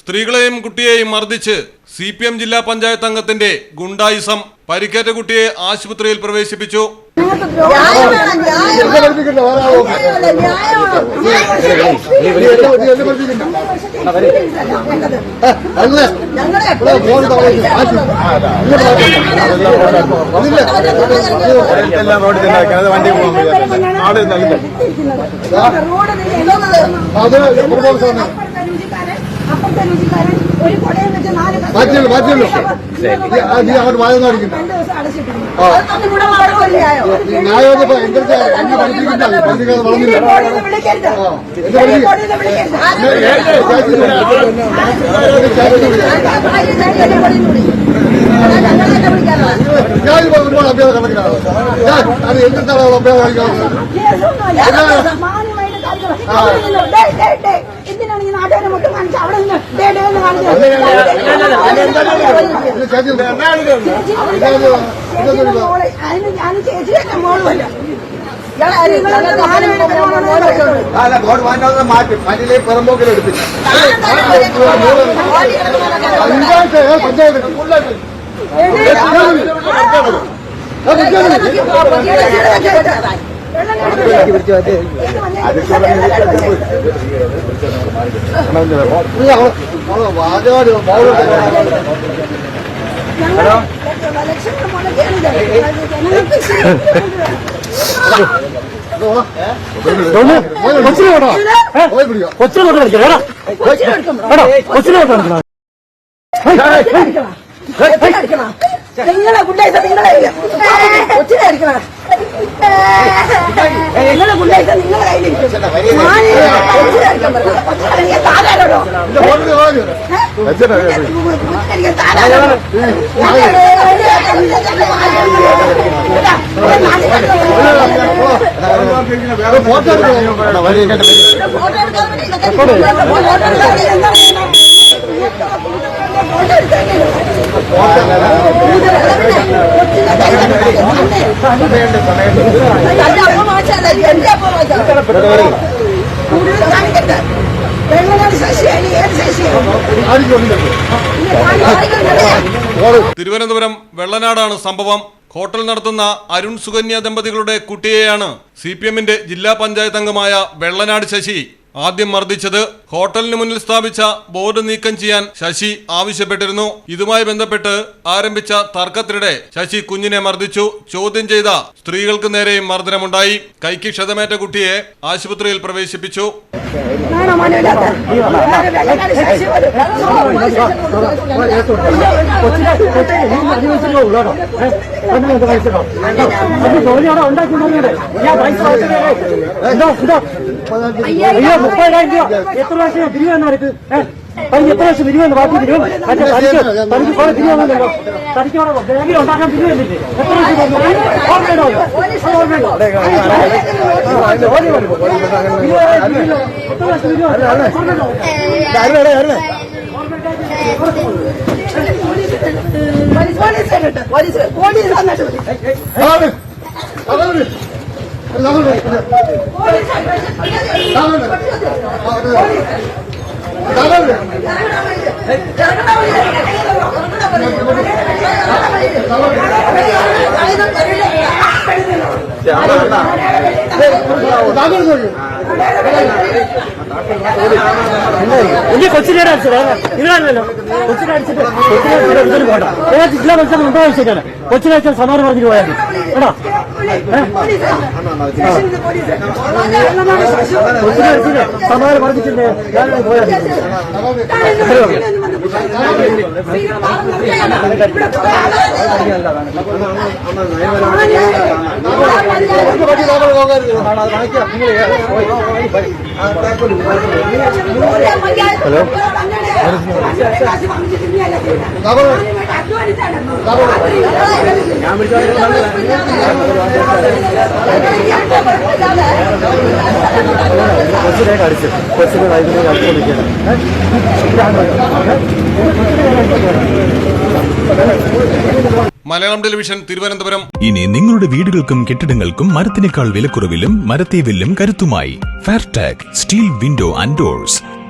സ്ത്രീകളെയും കുട്ടിയെയും മർദ്ദിച്ച് സി പി എം ജില്ലാ പഞ്ചായത്ത് അംഗത്തിന്റെ ഗുണ്ടായിസം പരിക്കേറ്റ കുട്ടിയെ ആശുപത്രിയിൽ പ്രവേശിപ്പിച്ചു. എല്ലാം റോഡിൽ തന്നെ. അത് വണ്ടി പോകാൻ. ആൾ. അത് മാറ്റിയല്ലോ മാറ്റിയല്ലോ നീ അങ്ങോട്ട് അടിക്കണ്ട ഞാൻ ഒരുപാട് അഭ്യാസം കണക്കിലാണ് ഞാൻ അത് എന്റെ അഭ്യാസം കാണിക്കുന്നത്. എന്തിനാണ് ഈ നാട്ടുകാരെ മൊത്തം കാണിച്ചത്? അവിടെ നിന്ന് ഡേ, ഡേ എന്ന് കാണിച്ചത്? അതിന് ഞാൻ ചേച്ചിയുടെ മോളുമല്ല അല്ല ബോർഡ് മാറ്റാതെ മാറ്റി അതിലെ പുറമ്പോക്കിൽ എടുപ്പില്ല പഞ്ചായത്ത് പഞ്ചായത്ത് ഫുള്ളായിട്ട് നീ അവളെ അവളെ വാചാടി മോളോട് കൊച്ചിനെ വിടാ പോയി പിടിക്കാം നിങ്ങളെ നിങ്ങളെ കൊച്ചിനെ അടിക്കണം നിങ്ങളെ ഗുണ്ടായിസ നിങ്ങളെ കയ്യിലിരിക്കും തിരുവനന്തപുരം വെള്ളനാടാണ് സംഭവം. ഹോട്ടൽ നടത്തുന്ന അരുൺ സുകന്യ ദമ്പതികളുടെ കുട്ടിയെയാണ് സി പി എമ്മിന്റെ ജില്ലാ പഞ്ചായത്ത് അംഗമായ വെള്ളനാട് ശശി. ആദ്യം മർദ്ദിച്ചത് ഹോട്ടലിന് മുന്നിൽ സ്ഥാപിച്ച ബോർഡ് നീക്കം ചെയ്യാൻ ശശി ആവശ്യപ്പെട്ടിരുന്നു. ഇതുമായി ബന്ധപ്പെട്ട് ആരംഭിച്ച തർക്കത്തിനിടെ ശശി കുഞ്ഞിനെ മർദ്ദിച്ചു. ചോദ്യം ചെയ്ത സ്ത്രീകൾക്ക് നേരെയും മർദ്ദനമുണ്ടായി. കൈക്ക് ക്ഷതമേറ്റ കുട്ടിയെ ആശുപത്രിയിൽ പ്രവേശിപ്പിച്ചു. നാണോ മാനമില്ലാത്ത വെള്ളനാട് ശശി അയ്യോ മുപ്പതിനായിരം രൂപ എത്ര പ്രാവശ്യം തിരിവെന്ന് നിനക്ക് പനി എത്ര പ്രാവശ്യം തിരിവെന്ന് പാർട്ടി തിരിവും തനിക്ക് തനിക്ക് തനിക്ക് കുറെ തിരിവെന്നല്ലോ തനിക്ക് അവിടെ ദേവി ഉണ്ടാക്കാൻ തിരിവെന്നില്ലേ എത്ര പ്രാവശ്യം തന്നു? ഓർമ്മയുണ്ടോ? ഓർമ്മയുണ്ടോ? എത്ര പ്രാവശ്യം തിരിവ്? ഓർമ്മയുണ്ടോ? പോലീസ് പോലീസ് പോലീസ് വന്നിട്ട് പോലീസ് നോക്കി വലിയ കൊച്ചിനെ അടിച്ചത് ഇതാണല്ലോ കൊച്ചിനെ അടിച്ചിട്ട് കൊച്ചിനെ അടിച്ചിട്ട് ഒരിക്കലും പോകണ്ട ഏതാ ജില്ലാ മത്സരം ഉണ്ടോ ചോദിച്ചാൽ കൊച്ചിനെ അടിച്ചാൽ സമാനം പറഞ്ഞിട്ട് പോയാൽ കേട്ടോ കൊച്ചിനെ അടിച്ചിട്ട് സമാനം പറഞ്ഞിട്ടുണ്ട് ഞാൻ പോയാൽ നോക്കരുത് കൊച്ചിനെ അടിച്ച് കൊച്ചിനെ വൈകുന്നേരം അടിച്ചു മലയാളം ടെലിവിഷൻ തിരുവനന്തപുരം ഇനി നിങ്ങളുടെ വീടുകൾക്കും കെട്ടിടങ്ങൾക്കും മരത്തിനേക്കാൾ വിലക്കുറവിലും മരത്തെ വില്ലും കരുത്തുമായി Fairtag steel window and doors